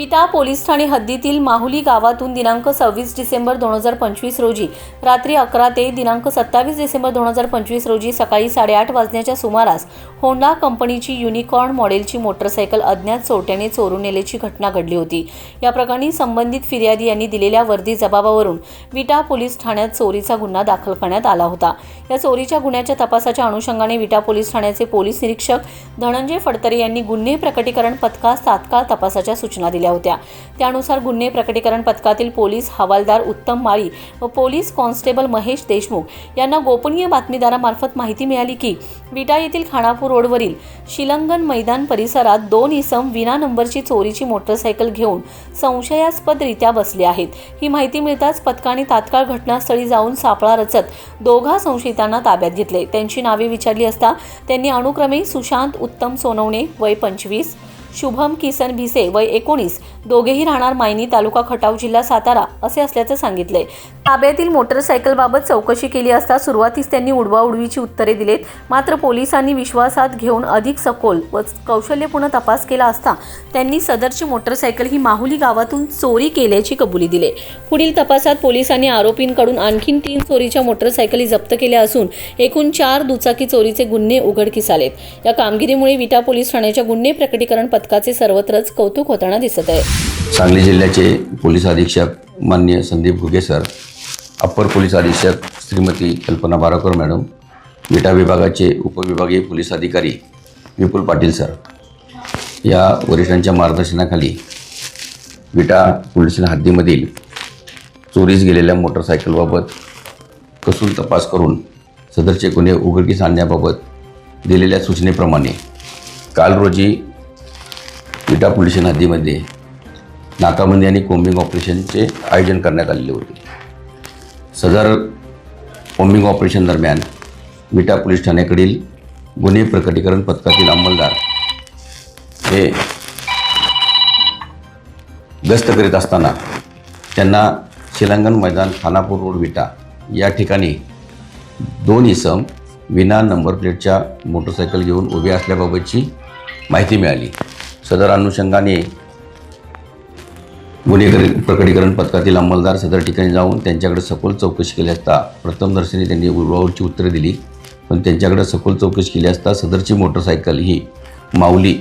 Vita police Thane हद्दीतील माहुली गावातून दिनांक सव्वीस डिसेंबर दोन हजार पंचवीस रोजी रात्री अकरा ते दिनांक सत्तावीस डिसेंबर दोन हजार पंचवीस रोजी सकाळी साडेआठ वाजण्याच्या सुमारास होंडा कंपनीची युनिकॉर्न मॉडेलची मोटरसायकल अज्ञात चोरट्याने चोरून नेल्याची घटना घडली होती. या प्रकरणी संबंधित फिर्यादी यांनी दिलेल्या वर्दी जबाबावरून विटा पोलीस ठाण्यात चोरीचा गुन्हा दाखल करण्यात आला होता. या चोरीच्या गुन्ह्याच्या तपासाच्या अनुषंगाने विटा पोलीस ठाण्याचे पोलीस निरीक्षक धनंजय फडतरे यांनी गुन्हे प्रकटीकरण पथकास तात्काळ तपासाच्या सूचना दिल्या. होत्या. त्यानुसार गुन्हे प्रकटीकरण पथकातील पोलीस हवालदार उत्तम माळी व पोलीस कॉन्स्टेबल महेश देशमुख यांना गोपनीय बातमीदारामार्फत माहिती मिळाली की विटा येथील खानापूर रोडवरील शिलंगन मैदान परिसरात दोन इसम विना नंबरची चोरीची मोटरसायकल घेऊन संशयास्पदरित्या बसले आहेत. ही माहिती मिळताच पथकाने तात्काळ घटनास्थळी जाऊन सापळा रचत दोघा संशयितांना ताब्यात घेतले. त्यांची नावे विचारली असता त्यांनी अनुक्रमे सुशांत उत्तम सोनवणे वय पंचवीस शुभम किसन भिसे वय एकोणीस. दोघेही राहणार मायनी तालुका खटाव जिल्हा सातारा असे असल्याचं सांगितलंय ताब्यातील मोटरसायकलबाबत चौकशी केली असता सुरुवातीस त्यांनी उडवाउडवीची उत्तरे दिलीत. मात्र पोलिसांनी विश्वासात घेऊन अधिक सखोल व कौशल्यपूर्ण तपास केला असता त्यांनी सदरची मोटरसायकल ही माहुली गावातून चोरी केल्याची कबुली दिली. पुढील तपासात पोलिसांनी आरोपींकडून आणखीन तीन चोरीच्या मोटरसायकली जप्त केल्या असून एकूण चार दुचाकी चोरीचे गुन्हे उघडकीस आलेत या कामगिरीमुळे विटा पोलीस ठाण्याच्या गुन्हे प्रकटीकरण पथकाचे सर्वत्रच कौतुक होताना दिसत आहे. सांगली जिल्ह्याचे पोलीस अधीक्षक मान्य Sandeep Ghuge sir upper police अधीक्षक श्रीमती कल्पना बाराकर मॅडम विटा विभागाचे उपविभागीय पोलीस अधिकारी विपुल पाटील सर. या वरिष्ठांच्या मार्गदर्शनाखाली विटा पोलीस हद्दीमधील चोरीस गेलेल्या मोटरसायकलबाबत कसून तपास करून सदरचे गुन्हे उघडकीस आणण्याबाबत दिलेल्या सूचनेप्रमाणे काल रोजी विटा पोलीस हद्दीमध्ये नाकाबंदी आणि कोम्बिंग ऑपरेशनचे आयोजन करण्यात आलेले होते. सदर कोम्बिंग ऑपरेशन दरम्यान विटा पोलीस ठाण्याकडील गुन्हे प्रकटीकरण पथकातील अंमलदार हे गस्त करीत असताना त्यांना शिलांगण मैदान खानापूर रोड विटा या ठिकाणी दोन इसम विना नंबर प्लेटच्या मोटरसायकल घेऊन उभे असल्याबाबतची माहिती मिळाली. सदर अनुषंगाने गुन्हेगारी प्रकटीकरण पथकातील अंमलदार सदर ठिकाणी जाऊन त्यांच्याकडे सखोल चौकशी केली असता प्रथमदर्शनी त्यांनी उर्वावरची उत्तरे दिली. पण त्यांच्याकडे सखोल चौकशी केली असता सदरची मोटरसायकल ही माऊली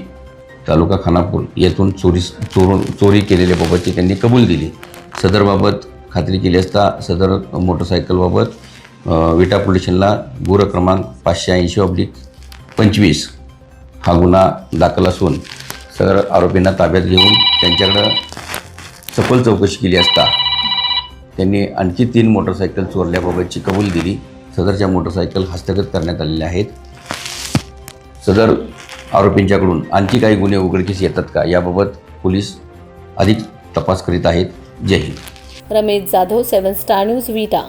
तालुका खानापूर येथून चोरी चोरून चोरी केलेल्याबाबतची त्यांनी कबूल दिली. सदरबाबत खात्री केली असता सदर मोटरसायकलबाबत विटा पोलिशनला गुर क्रमांक पाचशे ऐंशी ऑब्लिक पंचवीस हा गुन्हा दाखल असून सदर आरोपींना ताब्यात घेऊन त्यांच्याकडं सखोल चौकशी केली असता त्यांनी आणखी तीन मोटरसायकल चोरल्याबाबतची कबूल दिली. सदरच्या मोटरसायकल हस्तगत करण्यात आलेल्या आहेत. सदर आरोपींच्याकडून आणखी काही गुन्हे उघडकीस येतात का याबाबत पोलीस अधिक तपास करीत आहेत. Jai Hind. Ramesh Jadhav seven star news Vita.